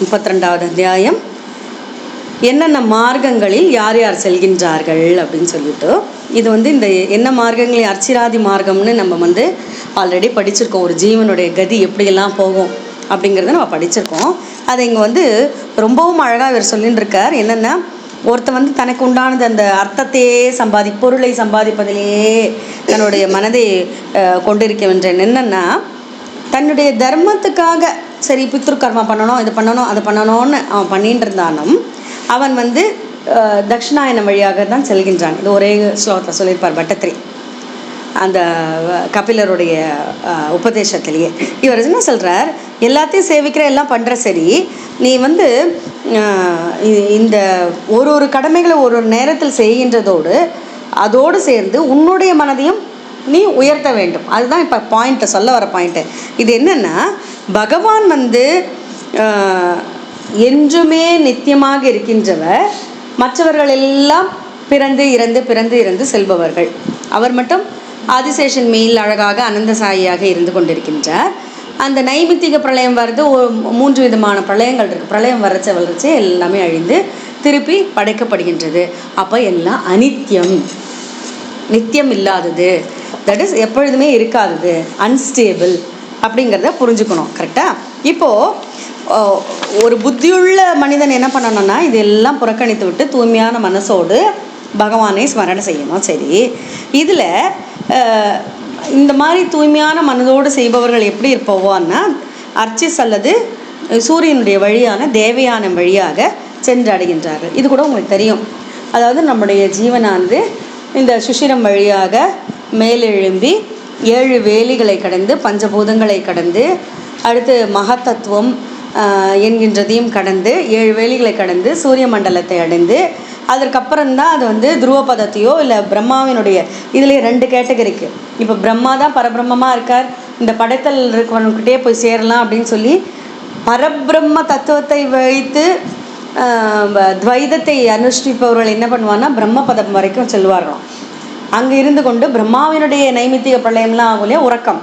முப்பத்தி ரெண்டாவது அத்தியாயம். என்னென்ன மார்க்கங்களில் யார் யார் செல்கின்றார்கள் அப்படின்னு சொல்லிட்டு இது வந்து இந்த என்ன மார்க்கங்களில் அர்ச்சிராதி மார்க்கம்னு நம்ம வந்து ஆல்ரெடி படிச்சிருக்கோம். ஒரு ஜீவனுடைய கதி எப்படியெல்லாம் போகும் அப்படிங்கிறத நம்ம படிச்சிருக்கோம். அதை இங்கே வந்து ரொம்பவும் அழகாக இவர் சொல்லிட்டு இருக்கார் என்னென்னா ஒருத்தன் வந்து தனக்கு உண்டானது அந்த அர்த்தத்தையே சம்பாதி பொருளை சம்பாதிப்பதிலேயே தன்னுடைய மனதை அஹ், கொண்டிருக்கின்றேன் என்னென்னா தன்னுடைய தர்மத்துக்காக சரி பித்ருக்கர்மா பண்ணணும் இது பண்ணணும் அதை பண்ணணும்னு அவன் பண்ணிட்டு இருந்தானும் அவன் வந்து தட்சிணாயனம் வழியாக தான் செல்கின்றான். இது ஒரே ஸ்லோகத்தில் சொல்லியிருப்பார் பட்டத்திரி அந்த கபிலருடைய உபதேசத்திலேயே. இவர் என்ன சொல்கிறார் எல்லாத்தையும் சேவிக்கிற எல்லாம் பண்ணுற சரி நீ வந்து இந்த ஒரு ஒரு கடமைகளை ஒரு ஒரு நேரத்தில் செய்கின்றதோடு அதோடு சேர்ந்து உன்னுடைய மனதையும் நீ உயர்த்த வேண்டும். அதுதான் இப்போ பாயிண்ட்டை சொல்ல வர பாயிண்ட்டு இது என்னென்னா பகவான் வந்து என்றுமே நித்தியமாக இருக்கின்றவர். மற்றவர்கள் எல்லாம் பிறந்து இறந்து பிறந்து இறந்து செல்பவர்கள். அவர் மட்டும் ஆதிசேஷன் மெயில் அழகாக அனந்த சாயியாக இருந்து கொண்டிருக்கின்றார். அந்த நைமித்திக பிரளயம் வருது மூன்று விதமான பிரளயங்கள் இருக்குது பிரளயம் வரச்ச வளர்ச்சி எல்லாமே அழிந்து திருப்பி படைக்கப்படுகின்றது. அப்போ எல்லாம் அனித்தியம் நித்தியம் இல்லாதது. தட் இஸ் எப்பொழுதுமே இருக்காதது. அன்ஸ்டேபிள் அப்படிங்கிறத புரிஞ்சுக்கணும் கரெக்டாக இப்போது ஒரு புத்தியுள்ள மனிதன் என்ன பண்ணணும்னா இதெல்லாம் புறக்கணித்து விட்டு தூய்மையான மனசோடு பகவானை ஸ்மரணை செய்யணும் சரி. இதில் இந்த மாதிரி தூய்மையான மனதோடு செய்பவர்கள் எப்படி இருப்போவான்னா அர்ச்சிஸ் அல்லது சூரியனுடைய வழியான தேவயானம் வழியாக சென்றடைகின்றார்கள். இது கூட உங்களுக்கு தெரியும். அதாவது நம்முடைய ஜீவனானது இந்த சுஷிரம் வழியாக மேலெழும்பி ஏழு வேலிகளை கடந்து பஞ்சபூதங்களை கடந்து அடுத்து மகத்தத்துவம் என்கின்றதையும் கடந்து ஏழு வேலிகளை கடந்து சூரிய மண்டலத்தை அடைந்து அதற்கப்புறம்தான் அது வந்து துருவபதத்தையோ இல்லை பிரம்மாவினுடைய இதுலேயே ரெண்டு கேட்டகரிக்கு. இப்போ பிரம்மா தான் பரபிரம்மமாக இருக்கார். இந்த படைத்தல் இருக்கவனுக்கிட்டே போய் சேரலாம் அப்படின்னு சொல்லி பரபிரம்ம தத்துவத்தை வைத்து துவைதத்தை அனுஷ்டிப்பவர்கள் என்ன பண்ணுவான்னா பிரம்ம பதம் வரைக்கும் செல்வார்களாம் அங்கே இருந்து கொண்டு பிரம்மாவினுடைய நைமித்திக பிரளயம்லாம் ஆகும் இல்லையா? உறக்கம்.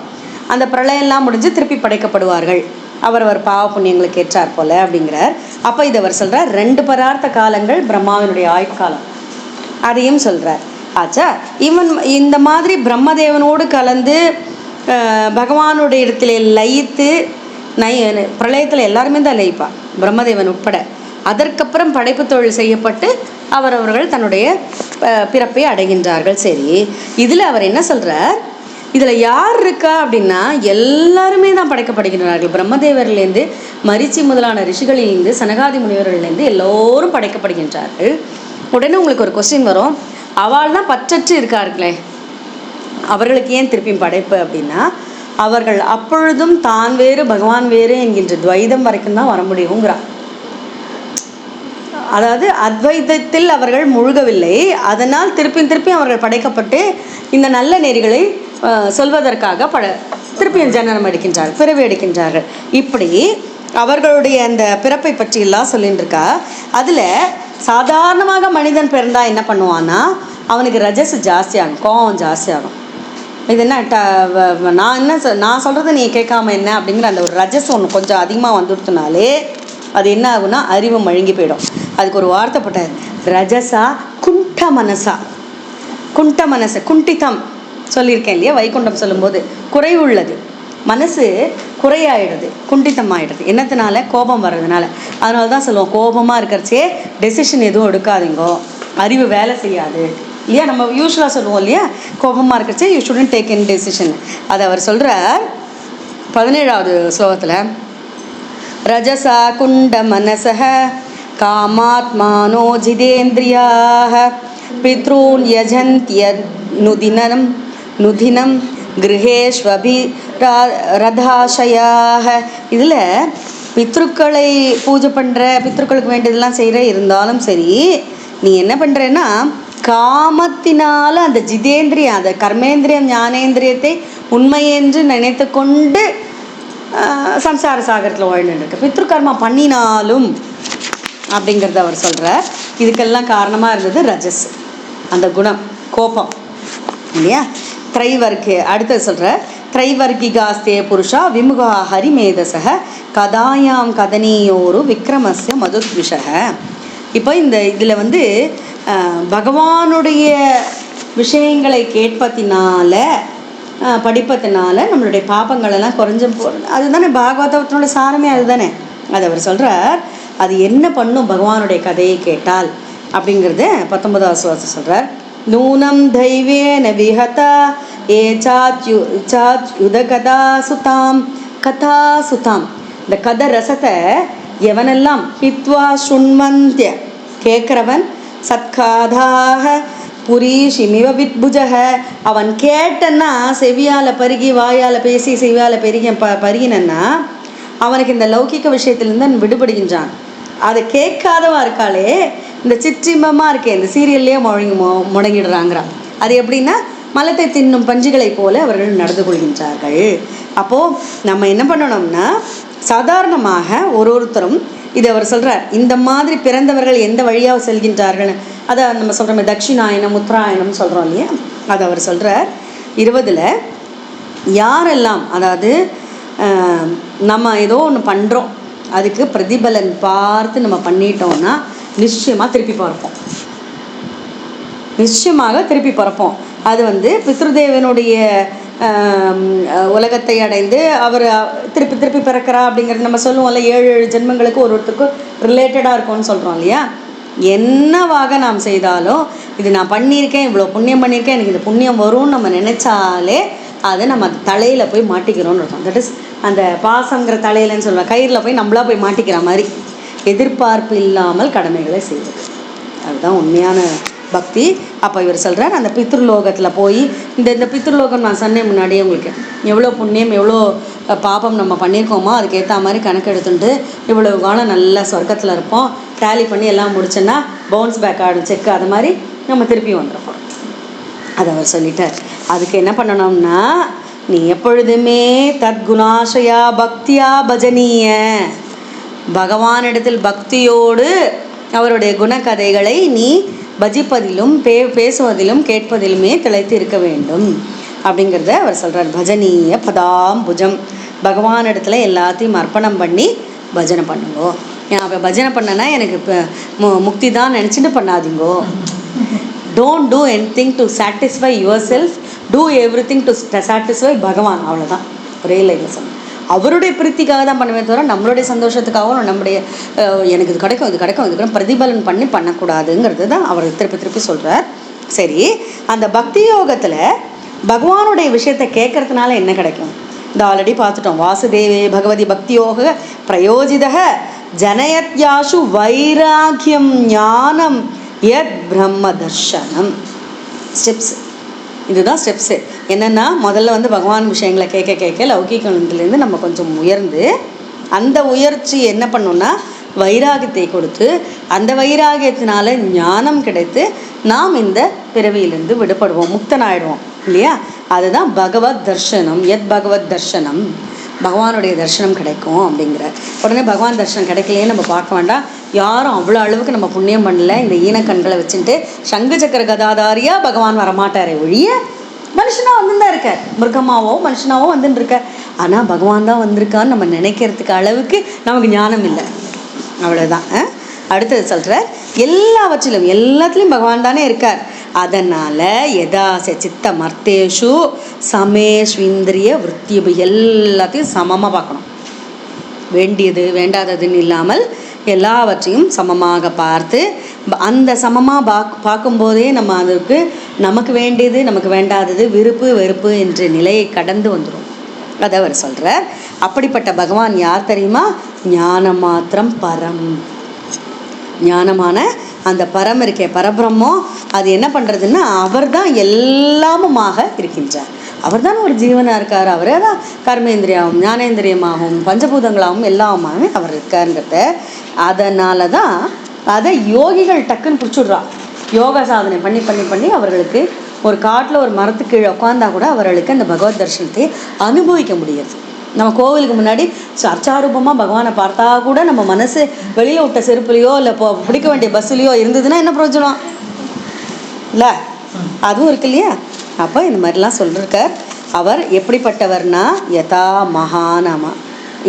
அந்த பிரளயம்லாம் முடிஞ்சு திருப்பி படைக்கப்படுவார்கள். அவரவர் பாவ புண்ணியங்களுக்கு ஏற்றார் போல அப்படிங்கிறார். அப்போ இது அவர் சொல்றார் ரெண்டு பரார்த்த காலங்கள் பிரம்மாவினுடைய ஆயுட்காலம் அதையும் சொல்றார். ஆச்சா இவன் இந்த மாதிரி பிரம்மதேவனோடு கலந்து பகவானுடைய இடத்துல லயித்து நை பிரளயத்தில் எல்லாருமே தான் லயிப்பான் பிரம்மதேவன் உட்பட. அதற்கப்புறம் படைப்பு தொழில் செய்யப்பட்டு அவரவர்கள் தன்னுடைய பிறப்பை அடைகின்றார்கள். சரி இதில் அவர் என்ன சொல்கிறார் இதில் யார் இருக்கா அப்படின்னா எல்லாருமே தான் படைக்கப்படுகின்றார்கள். பிரம்மதேவர்லேருந்து மரிச்சி முதலான ரிஷிகளிலிருந்து சனகாதி முனிவர்கள்லேருந்து எல்லோரும் படைக்கப்படுகின்றார்கள். உடனே உங்களுக்கு ஒரு கொஸ்டின் வரும். அவள் தான் பற்றற்று இருக்கார்களே. அவர்களுக்கு ஏன் திருப்பியும் படைப்பு அப்படின்னா அவர்கள் அப்பொழுதும் தான் வேறு பகவான் வேறு என்கின்ற துவைதம் வரைக்கும் தான் வர முடியுங்கிறார். அதாவது அத்வைதத்தில் அவர்கள் முழுகவில்லை. அதனால் திருப்பியும் திருப்பியும் அவர்கள் படைக்கப்பட்டு இந்த நல்ல நெறிகளை சொல்வதற்காக பட திருப்பியும் ஜனனம் எடுக்கின்றார்கள் பிறவி எடுக்கின்றார்கள். இப்படி அவர்களுடைய அந்த பிறப்பை பற்றி எல்லாம் சொல்லிட்டு இருக்கா அதில் சாதாரணமாக மனிதன் பிறந்தா என்ன பண்ணுவான்னா அவனுக்கு ரஜஸ் ஜாஸ்தியாகும் கோவம் ஜாஸ்தியாகும். இது என்ன ட வ- நான் என்ன சொல் நான் சொல்கிறத நீ கேட்காம என்ன அப்படிங்கிற அந்த ஒரு ரஜஸ் ஒன்று கொஞ்சம் அதிகமாக வந்துடுத்துனாலே அது என்ன ஆகும்னா அறிவு மழுங்கி போயிடும். அதுக்கு ஒரு வார்த்தை போட்டார் ரஜசா குண்ட மனசா. குண்ட மனசு குண்டிதம் சொல்லியிருக்கேன் இல்லையா? வைகுண்டம் சொல்லும்போது குறைவுள்ளது மனசு குறையாயிடுது குண்டித்தம் ஆயிடுது என்னத்தினால? கோபம் வர்றதுனால. அதனால தான் சொல்லுவோம் கோபமாக இருக்கிறச்சே டெசிஷன் எதுவும் எடுக்காதீங்கோ. அறிவு வேலை செய்யாது. இல்லையா? நம்ம யூஸ்வலாக சொல்லுவோம் இல்லையா? கோபமாக இருக்கிறச்சே you shouldn't take in decision அதை அவர் சொல்கிறார் பதினேழாவது ஸ்லோகத்தில் ரஜசா குண்ட மனசக कामात्मानो जितेन्द्रियाः पितॄन् यजन्त्यनुदिनं नुदिनं ரதாசயாக இதில் பித்ருக்களை பூஜை பண்ணுற பித்ருக்களுக்கு வேண்டியதெல்லாம் செய்கிற இருந்தாலும் சரி நீ என்ன பண்ணுறேன்னா காமத்தினால அந்த ஜிதேந்திரியம் அந்த கர்மேந்திரியம் ஞானேந்திரியத்தை உண்மையென்று நினைத்து கொண்டு ஆஹ் சம்சார சாகரத்தில் வாழ்ந்துருக்கு பித்ருக்கர்மா பண்ணினாலும் அப்படிங்கிறத அவர் சொல்கிறார் இதுக்கெல்லாம் காரணமாக இருந்தது ரஜஸ். அந்த குணம் கோபம். இல்லையா? திரைவர்க்கு அடுத்தது சொல்கிற திரைவர்கிகாஸ்தே புருஷா விமுகா ஹரிமேதசக கதாயாம் கதனியோரு விக்ரமஸ்ய மதுத்விஷக. இப்போ இந்த இதில் வந்து பகவானுடைய விஷயங்களை கேட்பத்தினால அஹ், படிப்பதனால நம்மளுடைய பாப்பங்களெல்லாம் எல்லாம் குறைஞ்சு போ அதுதானே பாகவதத்தினோட சாரமே அதுதானே. அது அவர் சொல்கிறார் அது என்ன பண்ணும் பகவானுடைய கதையை கேட்டால் அப்படிங்கிறத பத்தொன்பதாவது சுவாசம் சொல்கிறார் நூனம் தெய்வேன விஹதா ஏ சாத்யு சாத்யுத கதா சுதாம் கதா சுதாம். இந்த கதை ரசத்தை எவனெல்லாம் பித்வா சுண்மந்திய கேட்குறவன் சத்காதாக புரீஷிமிவ வித்புஜக அவன் கேட்டன்னா செவியால் பருகி வாயால் பேசி செவியால் பெருகி ப பருகினன்னா அவனுக்கு இந்த லௌகிக்க விஷயத்திலிருந்து விடுபடுகின்றான். அதை கேட்காதவா இருக்காளே இந்த சிற்றிம்பமாக இருக்கே இந்த சீரியல்லையே முழங்கி மு முடங்கிடுறாங்கிறான் அது எப்படின்னா மலத்தை தின்னும் பஞ்சுகளைப் போல அவர்கள் நடந்து கொள்கின்றார்கள். அப்போது நம்ம என்ன பண்ணணும்னா சாதாரணமாக ஒரு ஒருத்தரும் இது அவர் சொல்கிறார் இந்த மாதிரி பிறந்தவர்கள் எந்த வழியாக செல்கின்றார்கள்? அதை நம்ம சொல்கிறோமே தட்சிணாயனம் உத்தராயணம் சொல்கிறோம் இல்லையா? அதை அவர் சொல்கிறார் இருபதில் யாரெல்லாம் அதாவது நம்ம ஏதோ ஒன்று பண்ணுறோம் அதுக்கு பிரதிபலன் பார்த்து நம்ம பண்ணிட்டோம்னா நிச்சயமாக திருப்பி பார்ப்போம். நிச்சயமாக திருப்பி பிறப்போம் அது வந்து பித்ருதேவனுடைய உலகத்தை அடைந்து அவர் திருப்பி திருப்பி பிறக்கிறா அப்படிங்கிறது நம்ம சொல்லுவோம்ல ஏழு ஏழு ஜென்மங்களுக்கு ஒரு ஒருத்தருக்கும் ரிலேட்டடாக இருக்கும்னு சொல்கிறோம் இல்லையா? என்னவாக நாம் செய்தாலும் இது நான் பண்ணியிருக்கேன் இவ்வளோ புண்ணியம் பண்ணியிருக்கேன் எனக்கு இந்த புண்ணியம் வரும்னு நம்ம நினச்சாலே அதை நம்ம அது தலையில் போய் மாட்டிக்கிறோம்னு அர்த்தம். தட் இஸ் அந்த பாசங்கிற தலையிலன்னு சொல்லுவேன் கயிறில் போய் நம்மளாக போய் மாட்டிக்கிற மாதிரி எதிர்பார்ப்பு இல்லாமல் கடமைகளை செய்வது. அதுதான் உண்மையான பக்தி. அப்போ இவர் சொல்கிறார் அந்த பித்ருலோகத்தில் போய் இந்த இந்த பித்ருலோகம் நான் சொன்னேன் முன்னாடியே உங்களுக்கு. எவ்வளோ புண்ணியம் எவ்வளோ பாபம் நம்ம பண்ணியிருக்கோமோ அதுக்கேற்ற மாதிரி கணக்கு எடுத்துட்டு இவ்வளவு காலம் நல்ல சொர்க்கத்தில் இருப்போம். டேலி பண்ணி எல்லாம் முடிச்சோன்னா பவுன்ஸ் பேக் ஆடும் செக் அது மாதிரி நம்ம திருப்பி வந்துருப்போம். அதை அவர் சொல்லிட்டார். அதுக்கு என்ன பண்ணணும்னா நீ எப்பொழுதுமே தத்குணாசயா பக்தியா பஜனீய. பகவானிடத்தில் பக்தியோடு அவருடைய குணக்கதைகளை நீ பஜிப்பதிலும் பே பேசுவதிலும் கேட்பதிலுமே திளைத்து இருக்க வேண்டும். அப்படிங்கிறத அவர் சொல்கிறார் பஜனீய பதாம்புஜம். பகவானிடத்துல எல்லாத்தையும் அர்ப்பணம் பண்ணி பஜனை பண்ணுங்கோ. அப்போ பஜனை பண்ணனா எனக்கு இப்போ மு முக்தி தான் நினச்சிட்டு பண்ணாதீங்கோ. Don't do anything to satisfy yourself do everything to satisfy Bhagavan அவ்வளோதான் ஒரே லைஃப்பில் சொன்னேன். அவருடைய பிரித்திக்காக தான் பண்ணுவே தவிர நம்மளுடைய சந்தோஷத்துக்காகவும் நம்முடைய எனக்கு இது கிடைக்கும் இது கிடைக்கும் இது கிடைக்கும் பிரதிபலன் பண்ணி பண்ணக்கூடாதுங்கிறது தான் அவர் திருப்பி திருப்பி சொல்கிறார் சரி அந்த பக்தி யோகத்தில் பகவானுடைய விஷயத்தை கேட்கறதுனால என்ன கிடைக்கும்? இந்த ஆல்ரெடி பார்த்துட்டோம். வாசுதேவே பகவதி பக்தியோக பிரயோஜிதக ஜனயத்யாஷு வைராக்கியம் ஞானம் எத் பிரம்ம தர்ஷனம். ஸ்டெப்ஸ் இதுதான் ஸ்டெப்ஸு என்னென்னா முதல்ல வந்து பகவான் விஷயங்களை கேட்க கேட்க லௌகிகத்துலேருந்து நம்ம கொஞ்சம் உயர்ந்து அந்த உயர்ச்சி என்ன பண்ணோம்னா வைராகியத்தை கொடுத்து அந்த வைராகியத்தினால ஞானம் கிடைத்து நாம் இந்த பிறவியிலிருந்து விடுபடுவோம் முக்தனாயிடுவோம் இல்லையா? அதுதான் பகவத் தர்ஷனம். எத் பகவத் தர்ஷனம்? பகவானுடைய தரிசனம் கிடைக்கும் அப்படிங்கிற. உடனே பகவான் தர்ஷனம் கிடைக்கலையே நம்ம பார்க்க வேண்டாம். யாரும் அவ்வளோ அளவுக்கு நம்ம புண்ணியம் பண்ணல. இந்த ஈனக்கண்களை வச்சுட்டு சங்கு சக்கர கதாதாரியாக பகவான் வரமாட்டாரே ஒழிய மனுஷனாக வந்துன்னு இருக்கார். மிருகமாவோ மனுஷனாவோ வந்துன்னு இருக்கார் ஆனால் பகவான் தான் வந்திருக்கான்னு நம்ம நினைக்கிறதுக்கு அளவுக்கு நமக்கு ஞானம் இல்லை. அவ்வளோதான் அடுத்தது சொல்கிறார் எல்லாவற்றிலும் எல்லாத்துலேயும் பகவான் தானே இருக்கார். அதனால் எதாச சித்த மர்த்தேஷு சமேஸ்விந்திரிய விற்த்தியபு எல்லாத்தையும் சமமாக பார்க்கணும். வேண்டியது வேண்டாததுன்னு இல்லாமல் எல்லாவற்றையும் சமமாக பார்த்து அந்த சமமாக பாக் பார்க்கும்போதே நம்ம அதற்கு நமக்கு வேண்டியது நமக்கு வேண்டாதது விருப்பு வெறுப்பு என்ற நிலையை கடந்து வந்துடும் அதை அவர் சொல்கிறார் அப்படிப்பட்ட பகவான் யார் தெரியுமா? ஞான மாத்திரம் பரம். ஞானமான அந்த பரம் இருக்கே பரபிரம்மம் அது என்ன பண்ணுறதுன்னா அவர் தான் எல்லாமுமாக இருக்கின்றார். அவர் தான் ஒரு ஜீவனாக இருக்கார். அவரே தான் கர்மேந்திரியாவும் ஞானேந்திரியமாகவும் பஞ்சபூதங்களாகவும் எல்லாமாகவே அவர் இருக்காருங்கிறத அதனால தான் அதை யோகிகள் டக்குன்னு பிடிச்சிடுறா. யோகா சாதனை பண்ணி பண்ணி பண்ணி அவர்களுக்கு ஒரு காட்டில் ஒரு மரத்துக்கு கீழே உட்காந்தா கூட அவர்களுக்கு அந்த பகவத் தரிசனத்தை அனுபவிக்க முடியாது. நம்ம கோவிலுக்கு முன்னாடி சர்ச்சாரூபமாக பகவானை பார்த்தா கூட நம்ம மனசு வெளியில் விட்ட செருப்புலையோ இல்லை இப்போ பிடிக்க வேண்டிய பஸ்ஸுலையோ இருந்ததுன்னா என்ன பிரயோஜனம்? இல்லை? அதுவும் இருக்கு இல்லையா? அப்போ இந்த மாதிரிலாம் சொல்லியிருக்கார் அவர் எப்படிப்பட்டவர்னா யதா மகானமா.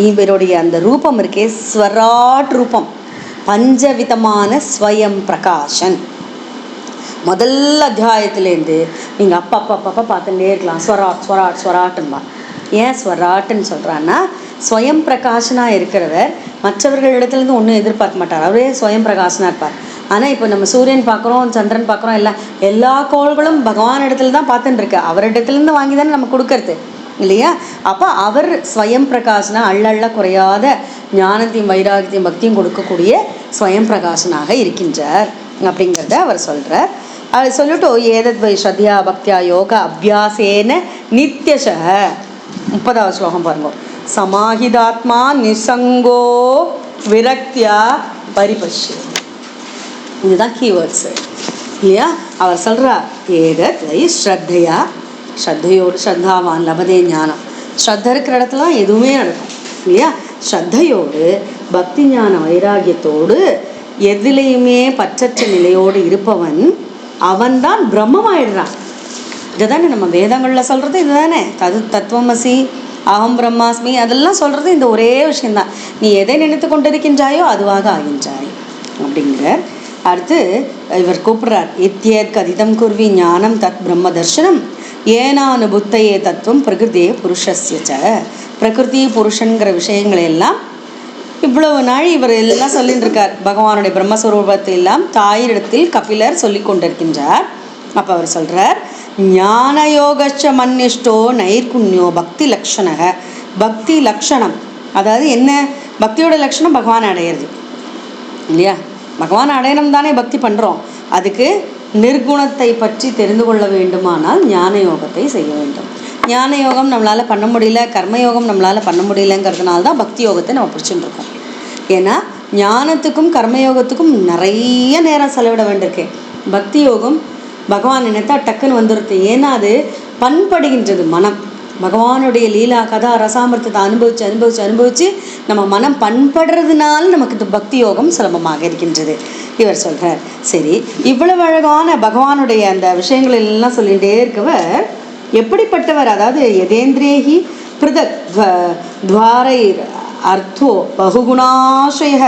இவருடைய அந்த ரூபம் இருக்கே ஸ்வராட் ரூபம். பஞ்சவிதமான ஸ்வயம் பிரகாஷன். முதல் அத்தியாயத்துலேருந்து நீங்கள் அப்பா அப்பா அப்பா பார்த்துட்டே இருக்கலாம். ஸ்வராட் ஸ்வராட் ஸ்வராட்டுன்பா. ஏன் ஸ்வராட்டுன்னு சொல்கிறான்னா ஸ்வயம் பிரகாஷனாக இருக்கிறவர் மற்றவர்களிடத்துலேருந்து ஒன்றும் எதிர்பார்க்க மாட்டார். அவரே ஸ்வயம் பிரகாஷனாக இருப்பார். ஆனால் இப்போ நம்ம சூரியன் பார்க்குறோம் சந்திரன் பார்க்குறோம் எல்லாம் எல்லா கோள்களும் பகவான் இடத்துல தான் பார்த்துட்டு இருக்கு. அவரிடத்துலேருந்து வாங்கி தானே நம்ம கொடுக்கறது இல்லையா? அப்போ அவர் ஸ்வயம் பிரகாசனா அள்ளள்ள குறையாத ஞானத்தையும் வைராகியத்தையும் பக்தியும் கொடுக்கக்கூடிய ஸ்வயம் பிரகாசனாக இருக்கின்றார் அப்படிங்கிறத அவர் சொல்கிறார் அது சொல்லிட்டு ஏதத் வை ஸ்ரத்யா பக்தியா யோக அபியாசேன நித்யச. முப்பதாவது ஸ்லோகம் பாருங்க. சமாஹிதாத்மா நிசங்கோ விரக்தியா பரிபஷ்ய இதுதான் கீவேர்ட்ஸு இல்லையா? அவர் சொல்கிறார் ஏதத் வை ஸ்ரத்தையா? ஸ்ரத்தையோடு ஸ்ரத்தாவான் லபதே ஞானம். ஸ்ரத்த இருக்கிற இடத்துலலாம் எதுவுமே நடக்கும். இல்லையா? ஸ்ரத்தையோடு பக்தி ஞான வைராகியத்தோடு எதிலையுமே பற்றற்ற நிலையோடு இருப்பவன் அவன்தான் பிரம்மமாயிடுறான். இதுதானே நம்ம வேதங்களில் சொல்கிறது இதுதானே. தது தத்துவமசி அகம் பிரம்மாஸ்மி அதெல்லாம் சொல்கிறது இந்த ஒரே விஷயந்தான் நீ எதை நினைத்து கொண்டிருக்கின்றாயோ அதுவாக ஆகின்றாய். அப்படிங்கிற அடுத்து இவர் கூப்பிடுறார் இத்தியத் கதிதம் குருவி ஞானம் தத் பிரம்ம தர்ஷனம் ஏனானு புத்தையே தத்துவம் பிரகிருதியே புருஷஸ்யச்ச பிரகிருதி புருஷன்கிற விஷயங்களை எல்லாம் இவ்வளவு நாள் இவர் எல்லாம் சொல்லிட்டு இருக்கார் பகவானுடைய பிரம்மஸ்வரூபத்தை எல்லாம் தாயிடத்தில் கபிலர் சொல்லி கொண்டிருக்கின்றார். அப்போ அவர் சொல்கிறார் ஞான யோகச்ச மன்னிஷ்டோ நைர்குண்யோ பக்தி லக்ஷணக. பக்தி லக்ஷணம் அதாவது என்ன? பக்தியோட லக்ஷணம் பகவான் அடையிறது. இல்லையா? பகவான் அடையணும் தானே பக்தி பண்ணுறோம் அதுக்கு நிர்குணத்தை பற்றி தெரிந்து கொள்ள வேண்டுமானால் ஞான யோகத்தை செய்ய வேண்டும். ஞான யோகம் நம்மளால் பண்ண முடியல கர்மயோகம் நம்மளால் பண்ண முடியலங்கிறதுனால தான் பக்தி யோகத்தை நம்ம பிடிச்சிட்டுருக்கோம் ஏன்னா ஞானத்துக்கும் கர்மயோகத்துக்கும் நிறைய நேரம் செலவிட வேண்டியிருக்கு. பக்தி யோகம் பகவான் நினைத்தா டக்குன்னு வந்துடுது ஏன்னா அது பண்படுகின்றது மனம். பகவானுடைய லீலா கதா ரசாமிரத்தத்தை அனுபவித்து அனுபவித்து அனுபவித்து நம்ம மனம் பண்படுறதுனால நமக்கு இந்த பக்தி யோகம் சுலபமாக இருக்கின்றது. இவர் சொல்கிறார் சரி இவ்வளவு அழகான பகவானுடைய அந்த விஷயங்கள் எல்லாம் சொல்லிகிட்டே இருக்கவர் எப்படிப்பட்டவர்? அதாவது எதேந்திரேகி பிருதக் துவ- துவாரை அர்த்தோ பகுகுணாசய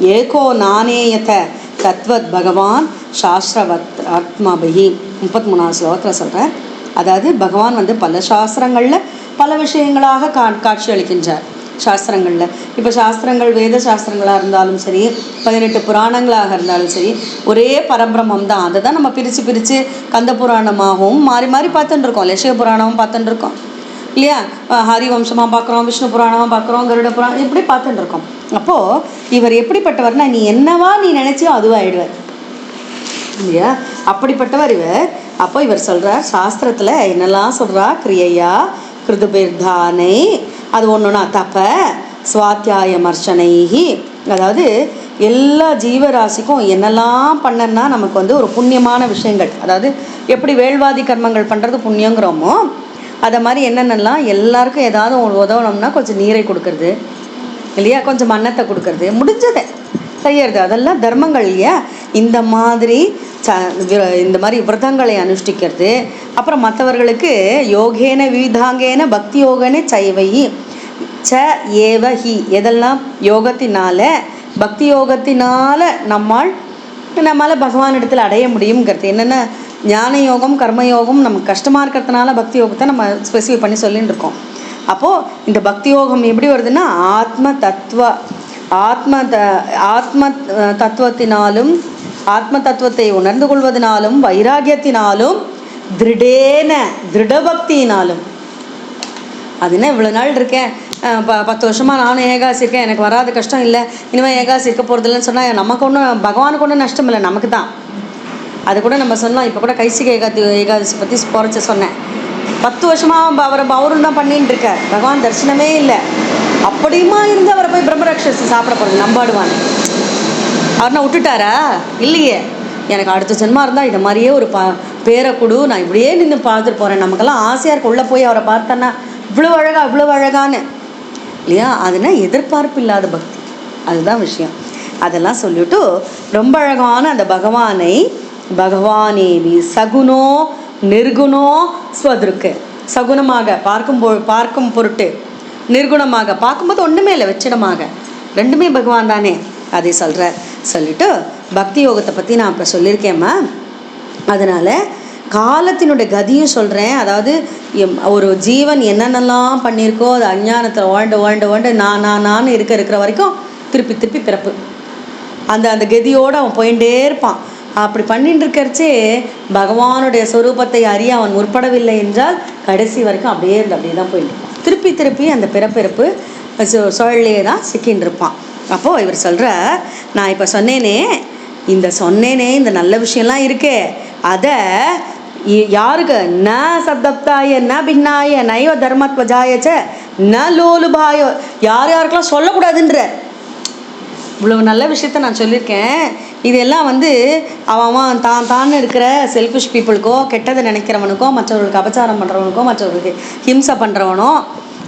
ஏகோ நானேயத தத்வத் பகவான் சாஸ்திரவத் ஆத்மாபகி முப்பத்தி மூணாவது ஸ்லோகத்தில் சொல்கிறேன் அதாவது பகவான் வந்து பல சாஸ்திரங்களில் பல விஷயங்களாக கா காட்சி அளிக்கின்றார் சாஸ்திரங்களில். இப்போ சாஸ்திரங்கள் வேத சாஸ்திரங்களாக இருந்தாலும் சரி பதினெட்டு புராணங்களாக இருந்தாலும் சரி ஒரே பரபிரமம் தான் அதை தான் நம்ம பிரித்து பிரித்து கந்த புராணமாகவும் மாறி மாறி பார்த்துட்டுருக்கோம். லட்சிய புராணமும் பார்த்துட்டுருக்கோம். இல்லையா? ஹரிவம்சமாக பார்க்குறோம் விஷ்ணு புராணமாக பார்க்குறோம் கருட புராணம் இப்படி பார்த்துட்டு இருக்கோம் அப்போது இவர் எப்படிப்பட்டவர்னா நீ என்னவா நீ நினைச்சியோ அதுவாகிடுவார் இல்லையா? அப்படிப்பட்டவர் இவர். அப்போ இவர் சொல்கிறார் சாஸ்திரத்தில் என்னெல்லாம் சொல்கிறா கிரியையா கிருதுபிர்தானை அது ஒன்றுனா தப்ப சுவாத்தியாய மர்ச்சனைகி அதாவது எல்லா ஜீவராசிக்கும் என்னெல்லாம் பண்ணனா நமக்கு வந்து ஒரு புண்ணியமான விஷயங்கள். அதாவது எப்படி வேள்வாதி கர்மங்கள் பண்ணுறது புண்ணியங்கிறோமோ அதை மாதிரி என்னென்னலாம் எல்லாருக்கும் ஏதாவது உதவணும்னா கொஞ்சம் நீரை கொடுக்கறது இல்லையா? கொஞ்சம் மன்னத்தை கொடுக்கறது முடிஞ்சதை செய்யறது. அதெல்லாம் தர்மங்கள் இல்லையா? இந்த மாதிரி ச இந்த மாதிரி விரதங்களை அனுஷ்டிக்கிறது. அப்புறம் மற்றவர்களுக்கு யோகேன விவிதாங்கேன பக்தி யோகனே சைவை ச ஏவ ஹி. எதெல்லாம் யோகத்தினால பக்தி யோகத்தினால நம்மால் நம்மளால் பகவான் இடத்துல அடைய முடியுங்கிறது என்னென்ன ஞான யோகம் கர்மயோகம் நமக்கு கஷ்டமாக இருக்கிறதுனால பக்தி யோகத்தை நம்ம ஸ்பெசிஃபை பண்ணி சொல்லின்னு இருக்கோம். அப்போது இந்த பக்தி யோகம் எப்படி வருதுன்னா ஆத்ம தத்துவ ஆத்ம த ஆத்ம தத்துவத்தினாலும் ஆத்ம தத்துவத்தை உணர்ந்து கொள்வதனாலும் வைராகியத்தினாலும் திருடேன திருடபக்தியினாலும். அது என்ன இவ்வளோ நாள் இருக்கேன்? ப பத்து வருஷமாக நானும் ஏகாசி இருக்கேன். எனக்கு வராத கஷ்டம் இல்லை. இனிமேல் ஏகாசி இருக்க போகிறதில்லன்னு சொன்னால் நமக்கு ஒன்றும் பகவானுக்கு ஒன்றும் நஷ்டம் இல்லை. நமக்கு தான் அது கூட நம்ம சொன்னோம். இப்போ கூட கைசிக ஏகாதி ஏகாதசி பற்றி குறைச்ச சொன்னேன். பத்து வருஷமாக அவர் அவரும் தான் பண்ணிட்டு இருக்கார் பகவான் தரிசனமே இல்லை. அப்படியுமா இருந்து அவரை போய் பிரம்மராட்சசி சாப்பிட போகிறது நம்பாடுவான். அவர்னா விட்டுட்டாரா? இல்லையே. எனக்கு அடுத்த ஜென்மா இருந்தால் இதை மாதிரியே ஒரு பா பேரை கொடு நான் இப்படியே நின்று பார்த்துட்டு போகிறேன் நமக்கெல்லாம் ஆசையாக இருக்கு உள்ளே போய் அவரை பார்த்தேன்னா. இவ்வளோ அழகா இவ்வளோ அழகான்னு. இல்லையா? அதுனா எதிர்பார்ப்பு இல்லாத பக்தி. அதுதான் விஷயம். அதெல்லாம் சொல்லிட்டு ரொம்ப அழகான அந்த பகவானை பகவானேவி சகுனோ நிர்குணோ ஸ்வதுருக்கு. சகுனமாக பார்க்கும் பொ பார்க்கும் பொருட்டு. நிர்குணமாக பார்க்கும்போது ஒன்றுமே இல்லை வெச்சிடமாக ரெண்டுமே பகவான் தானே அதை சொல்கிறார் சொல்லிட்டு பக்தி யோகத்தை பற்றி நான் இப்போ சொல்லியிருக்கேம்மா அதனால் காலத்தினுடைய கதியும் சொல்கிறேன் அதாவது எம்- ஒரு ஜீவன் என்னென்னலாம் பண்ணியிருக்கோ அது அஞ்ஞானத்தில் ஓண்டு ஓண்டு ஓண்டு நான் நான் நான் இருக்க இருக்கிற வரைக்கும் திருப்பி திருப்பி பிறப்பு. அந்த அந்த கதியோடு அவன் போயிட்டே இருப்பான். அப்படி பண்ணிட்டு இருக்கிறச்சே பகவானுடைய சொரூபத்தை அறிய அவன் முற்படவில்லை என்றால் கடைசி வரைக்கும் அப்படியே இருந்து அப்படியே தான் போயிட்டு இருப்பான். திருப்பி திருப்பி அந்த பிறப்பிறப்பு சு- சுழல்லையே தான் சிக்கின்னு இருப்பான் அப்போது இவர் சொல்கிற நான் இப்போ சொன்னேனே இந்த சொன்னேனே இந்த நல்ல விஷயம்லாம் இருக்கே அதை யாருக்கு? ந சப்தப்தாய ந பின்னாய நைவ தர்மத்வஜாயச்ச ந லோலுபாயோ யார் யாருக்கெல்லாம் சொல்லக்கூடாதுன்ற. இவ்வளோ நல்ல விஷயத்த நான் சொல்லியிருக்கேன் இதெல்லாம் வந்து அவன் தான் தான் இருக்கிற செல்ஃபிஷ் பீப்புளுக்கோ கெட்டதை நினைக்கிறவனுக்கோ மற்றவர்களுக்கு அபச்சாரம் பண்ணுறவனுக்கோ மற்றவர்களுக்கு ஹிம்சை பண்ணுறவனோ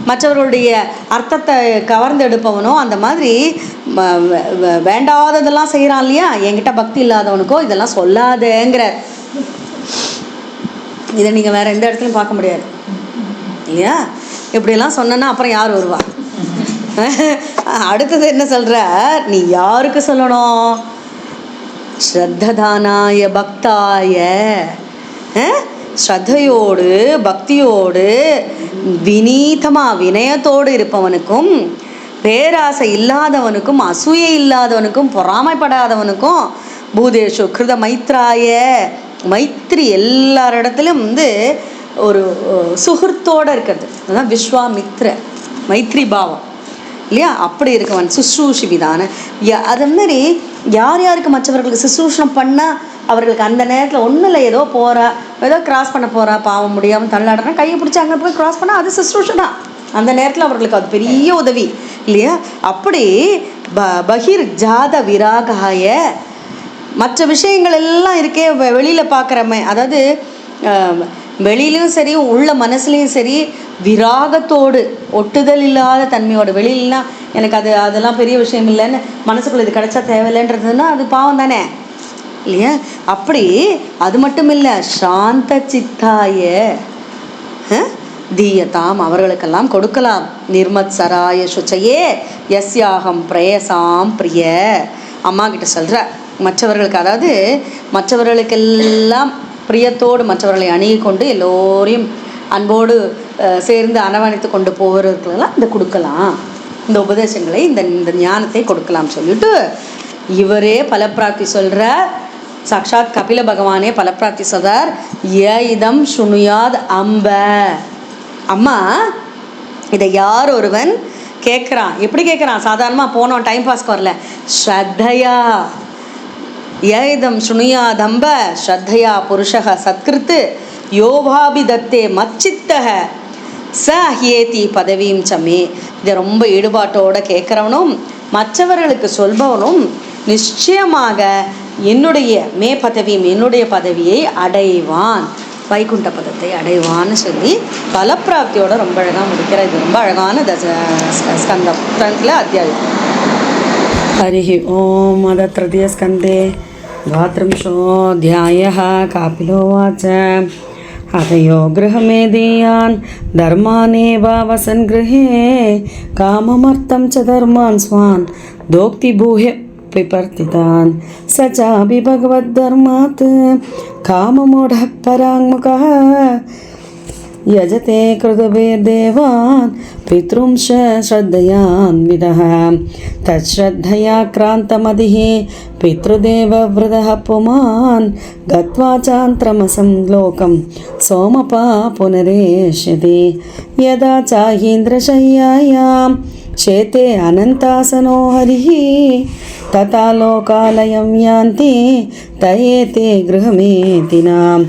மற்றவர்களுடைய அர்த்தத்தை கவர்ந்து எடுப்பவனோ அந்த மாதிரி வேண்டாததெல்லாம் செய்கிறான் இல்லையா? என்கிட்ட பக்தி இல்லாதவனுக்கோ இதெல்லாம் சொல்லாதேங்கிற. இதை நீங்கள் வேற எந்த இடத்துலையும் பார்க்க முடியாது. இல்லையா? இப்படியெல்லாம் சொன்னேன்னா அப்புறம் யார் வருவா? அடுத்தது என்ன சொல்கிற நீ யாருக்கு சொல்லணும்? ஸ்ரத்ததானாய பக்தாய ஸ்ரத்தையோடு பக்தியோடு வினீதமாக வினயத்தோடு இருப்பவனுக்கும் பேராசை இல்லாதவனுக்கும் அசூயை இல்லாதவனுக்கும் பொறாமைப்படாதவனுக்கும் பூதேஷு கிருத மைத்ராய மைத்ரி எல்லாரிடத்துலையும் வந்து ஒரு சுகிருத்தோடு இருக்கிறது. அதான் விஸ்வாமித்ர மைத்ரி பாவம். இல்லையா? அப்படி இருக்கவன் சுশ্ரூஷி யா- அது மாதிரி யார் யாருக்கு மற்றவர்களுக்கு சுশ্ரூஷணம் பண்ணால் அவர்களுக்கு அந்த நேரத்தில் ஒன்றும் இல்லை ஏதோ போகிறா ஏதோ கிராஸ் பண்ண போகிறா பாவம் முடியாமல் தள்ளாடுறா கையை பிடிச்சி அங்கே போய் கிராஸ் பண்ணால் அது சுশ্ரூஷை அந்த நேரத்தில் அவர்களுக்கு அது பெரிய உதவி. இல்லையா? அப்படி ப பகிர் ஜாத விராகாய. மற்ற விஷயங்கள் எல்லாம் இருக்கே வெளியில் பார்க்குறமே. அதாவது வெளியிலயும் சரி உள்ள மனசுலையும் சரி விராகத்தோடு ஒட்டுதல் இல்லாத தன்மையோட. வெளியிலாம் எனக்கு அது அதெல்லாம் பெரிய விஷயம் இல்லைன்னு மனசுக்குள்ள இது கிடைச்சா தேவையில்லைன்றதுன்னா அது பாவம் தானே? இல்லையா? அப்படி அது மட்டும் இல்லை சாந்த சித்தாய தீயதாம் அவர்களுக்கெல்லாம் கொடுக்கலாம். நிர்மத் சராய சுச்சையே யஸ்யாகம் பிரயசாம் பிரிய. அம்மா கிட்ட சொல்ற மற்றவர்களுக்கு அதாவது மற்றவர்களுக்கெல்லாம் பிரியத்தோடு மற்றவர்களை அணுகி கொண்டு எல்லோரையும் அன்போடு சேர்ந்து அரவணைத்து கொண்டு போகிறவர்களெல்லாம் இந்த கொடுக்கலாம். இந்த உபதேசங்களை இந்த இந்த ஞானத்தை கொடுக்கலாம் சொல்லிட்டு இவரே பலப்பிராப்தி சொல்கிற சாக்ஷாத் கபில பகவானே பலப்பிராப்தி சொல்றார். ஏ இதம் சுனுயாத் அம்ப. அம்மா இதை யார் ஒருவன் கேட்குறான்? எப்படி கேட்குறான்? சாதாரணமாக போனோம் டைம் பாஸ்க்கு வரல. ஸ்ரத்தையா. யதம் சுணுயாதம்ப ஸ்ரத்தையா புருஷக சத்கிருத்து யோபாபிதத்தே மச்சித்தக ச ஹியேதி பதவியும் சமே இதை ரொம்ப ஈடுபாட்டோட கேட்குறவனும் மற்றவர்களுக்கு சொல்பவனும் நிச்சயமாக என்னுடைய மே பதவியும் என்னுடைய பதவியை அடைவான் வைகுண்ட பதத்தை அடைவான்னு சொல்லி பலப்பிராப்தியோட ரொம்ப அழகாக முடிக்கிற இது ரொம்ப அழகான தச ஸ்க- ஸ்கந்தம் ஃப்ரண்ட்ல அத்தியாயம் हरिः ॐ अद तृतीयस्कन्धे द्वात्रिंशोऽध्यायः कापिलोवाच हतयो गृहमेदीयान् धर्मानेव वसन् गृहे। काममर्थं च धर्मान् स्वान् दोक्तिभूय विपर्तितान्। स चापि भगवद्धर्मात् काममूढः पराङ्मुखः। యజతే కృతభిర్దేవాన్ పితృంశ శ్రద్ధయాన్విత తశ్రద్ధయా క్రాంతమది పితృదేవవ్రత పుమాన్ గత్వా చాంత్రమసం లోకం సోమపా పునరేష్యతి యదా చాహీంద్రశయ్యాయాం చేతే అనంతాసనో హరి తోకాలయం యాంతి తయేతే గృహమేతినాం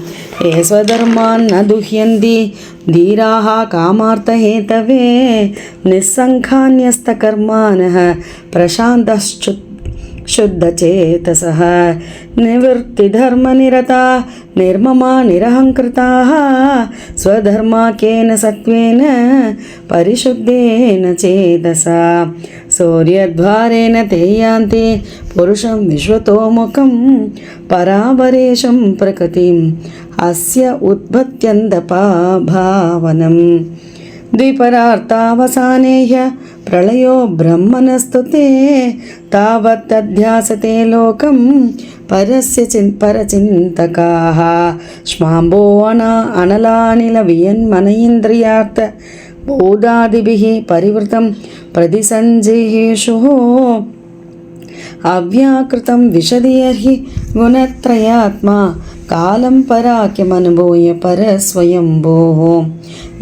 ఏ స్వధర్మాన్న దుహ్యంతి ధీరాः కామార్థహేతవే నిస్సంఖాన్యస్తకర్మాణ ప్రశాంతశ్చుత్ शुद्धचेतसः निवृत्तिधर्मनिरता निर्ममा निरहङ्कृताः स्वधर्माकेन सत्त्वेन परिशुद्धेन चेतसा सौर्यद्वारेण ते यान्ति पुरुषं विश्वतोमुखं परावरेशं प्रकृतिम् अस्य उद्भत्यन्दपा भावनम् द्विपरार्तावसाने ह्य प्रलयो ब्रह्मणस्तु ते तावत्तध्यासते लोकं परस्य चिन् परचिन्तकाः श्माम्बो अना अनलानिलवियन्मन इन्द्रियार्थ बोधादिभिः परिवृतं प्रतिसञ्जिहेषुः अव्याकृतं विशदीयर्हि गुणत्रयात्मा కాలం పరాకిమనుభూయ పరస్వయంభో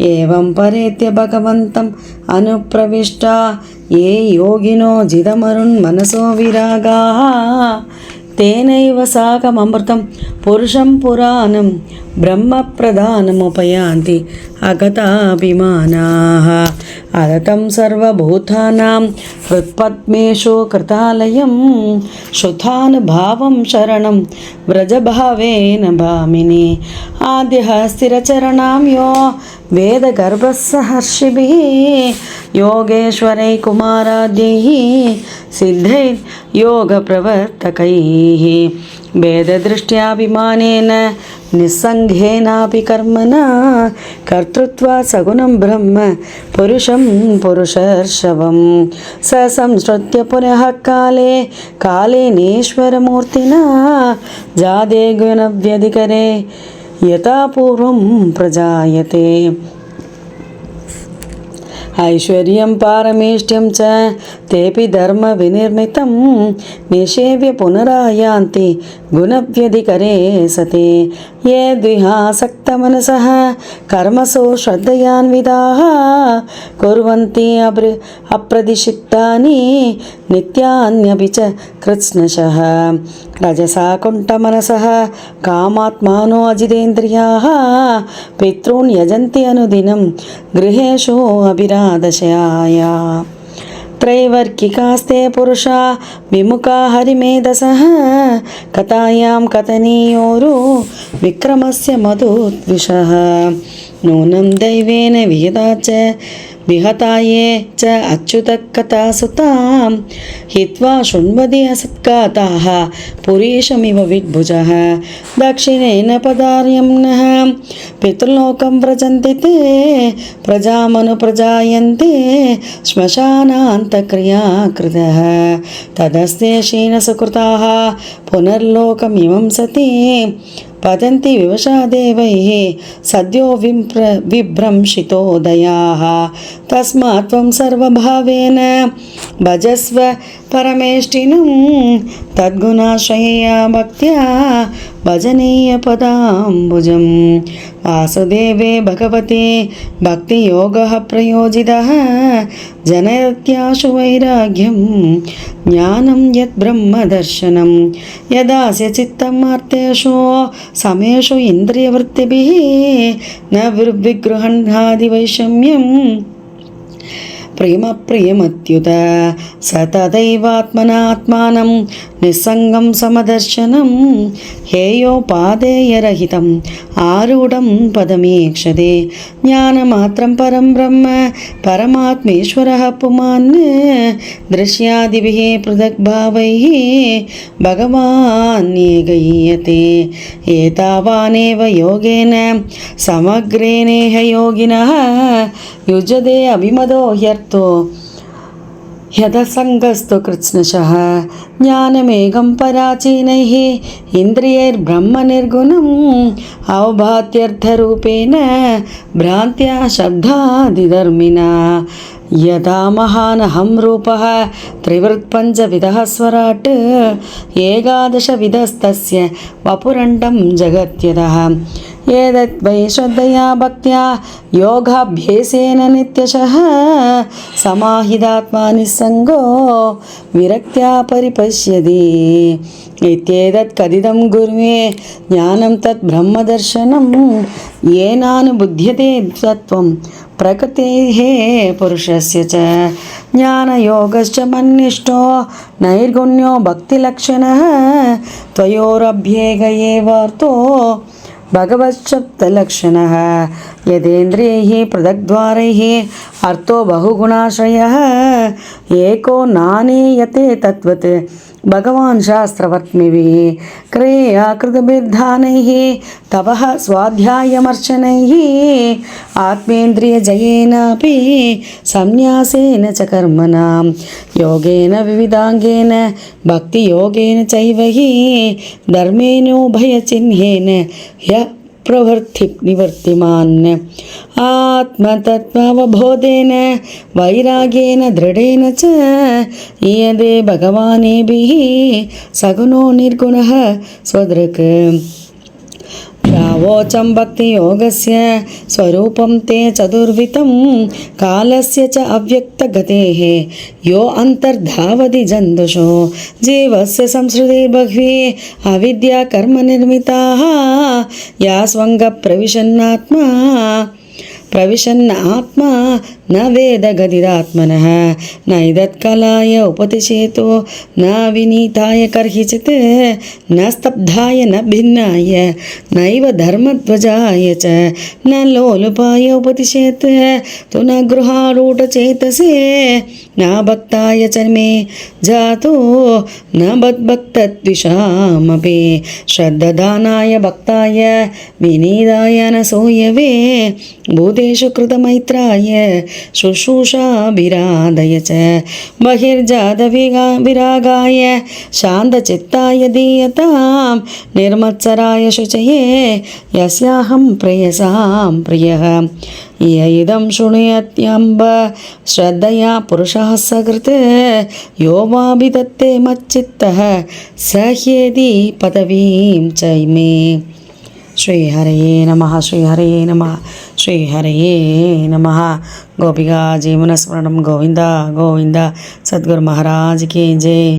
ఏం పరేత్య భగవంతం అనుప్రవిష్ట. ఏ యోగినో జిదమరుణ్ మనసో విరాగా. తేనైవ సాకమమృతం పురుషం పురాణం బ్రహ్మ ప్రధానముపయాంతి అగతాభిమానా. अदतं सर्वभूतानां हृत्पद्मेषु कृतालयं श्रुतानुभावं शरणं व्रजभावेन भामिनि आद्यः स्थिरचरणां यो वेदगर्भसहर्षिभिः योगेश्वरै कुमाराद्यैः सिद्धैः योगप्रवर्तकैः भेददृष्ट्याभिमानेन निस्सङ्गेनापि कर्मणा कर्तृत्वा सगुणं ब्रह्म पुरुषं पुरुषर्षवं स संसृत्य पुनः काले कालेनेश्वरमूर्तिना जादे गुणव्यधिकरे यथा पूर्वं प्रजायते ఐశ్వర్యం పారమేష్ట్యం చ తేపి ధర్మ వినిర్మితం నిషేవ్య పునరాయాంతి గుణవ్యధికరే సతే యద్విహాసక్తమనసः కర్మసో శ్రద్ధయాన్విదాः కుర్వంతి అప్ర అప్రదిషిప్తాని నిత్యాన్యపి చ కృత్స్నశः. రజసా కుంఠమనసः కామాత్మానో అజితేంద్రియాः? పితॄన్ యజంతి అనుదినం గృహేషు అభిరాధశాయా त्रैवर्गिकास्ते पुरुषा विमुखा हरिमेधसः कथायां कथनीयोरु विक्रमस्य मधुद्विषः नूनं दैवेन विहिता च विहता ये च अच्युतकथासुतां हित्वा शृण्वति असत्काताः पुरीशमिव विद्भुजः दक्षिणेन पदार्यं नः पितृलोकं व्रजन्ति ते प्रजामनुप्रजायन्ते श्मशानान्तक्रियाकृतः तदस्ते क्षीणसुकृताः पुनर्लोकमिमं सति భజంతి వివశాదేవైः సద్యో వింప్ర విభ్రంశితోదయాः తస్మాత్వం సర్వభావేన భజస్వ सर्वभावेन भजस्व परमेष्टिनं तद्गुणाश्रयया भक्त्या भजनीयपदाम्बुजं वासुदेवे भगवते भक्तियोगः प्रयोजितः जनयत्याशु वैराग्यं ज्ञानं यत् ब्रह्मदर्शनं यदास्य चित्तम् अर्थेषु समेषु इन्द्रियवृत्तिभिः न विगृहणादिवैषम्यम् प्रेमप्रियमत्युत स तदैवात्मनात्मानं निस्सङ्गं समदर्शनं हेयोपादेयरहितम् आरूढं पदमीक्षते ज्ञानमात्रं परं ब्रह्म परमात्मेश्वरः पुमान् दृश्यादिभिः पृथग्भावैः भगवान्येगीयते एतावानेव योगेन समग्रेणेह योगिनः युजते अभिमदो ह्यर्थो ह्यदसङ्गस्तु कृत्स्नशः ज्ञानमेघं पराचीनैः इन्द्रियैर्ब्रह्मनिर्गुणम् अवभात्यर्थरूपेण भ्रान्त्या शब्दादिधर्मिणा यदा महानहं रूपः त्रिवृत्पञ्चविधः स्वराट् एकादशविधस्तस्य वपुरण्डं जगत्यतः एतद् वै श्रद्धया भक्त्या योगाभ्यासेन नित्यशः समाहितात्मा निस्सङ्गो विरक्त्या परिपश्यति इत्येतत् कथितं गुर्वे ज्ञानं तत् ब्रह्मदर्शनं येनानुबुध्यते तत्त्वं प्रकृतेः पुरुषस्य च ज्ञानयोगश्च मन्निष्ठो नैर्गुण्यो भक्तिलक्षणः त्वयोरभ्येग एवार्थो भगवच्छब्दलक्षणः यदेन्द्रियैः पृथग्द्वारैः अर्थो बहुगुणाश्रयः एको नानीयते तद्वत् भगवान् शास्त्रवर्त्मिभिः क्रियाकृतभिर्धानैः तपः स्वाध्यायमर्चनैः आत्मेन्द्रियजयेनापि संन्यासेन च कर्मणां, योगेन विविधाङ्गेन भक्तियोगेन चैव हि धर्मेणोभयचिह्नेन ह्यः प्रवृत्ति निवर्तिमान् आत्मतत्त्वावबोधेन वैराग्येन दृढेन च ईयदे भगवानेभिः सगुणो निर्गुणः स्वदृक् यावोचं भक्तियोगस्य स्वरूपं ते चतुर्विधं कालस्य च अव्यक्तगतेः। यो अन्तर्धावति जन्तुषो, जीवस्य संसृतिर्बह्वी अविद्या कर्मनिर्मिताः या स्वङ्गप्रविशन्नात्मा प्रविशन् आत्मा నా న వేదగదిరాత్మన నైదత్కలాయ ఉపతిశేతో నా వినీతాయ కర్హిచిత్ న స్తబ్ధాయ న భిన్నాయ నైవ ధర్మధ్వజాయ చ న లోలుపాయ ఉపతిశేత్ తు నా గృహారూఢ చేతసే నా భక్తాయ చర్మే మే జాతో న బద్భక్తద్విషామపి శ్రద్ధదానాయ భక్తాయ వినీదాయ న భూతేషు కృతమైత్రాయ शुश्रूषाभिरादय च बहिर्जातविगा विरागाय शान्तचित्ताय दीयतां निर्मत्सराय शुचये यस्याहं प्रेयसां प्रियः य इदं शृणुयत्यम्ब श्रद्धया पुरुषः सकृत् यो वाभिदत्ते मच्चित्तः स ह्येति पदवीं च मे శ్రీహరయే నమ శ్రీహరయే నమ శ్రీహరయే నమ. గోపికా జీవన స్మరణం గోవింద గోవింద సద్గురు మహారాజ్కి జై.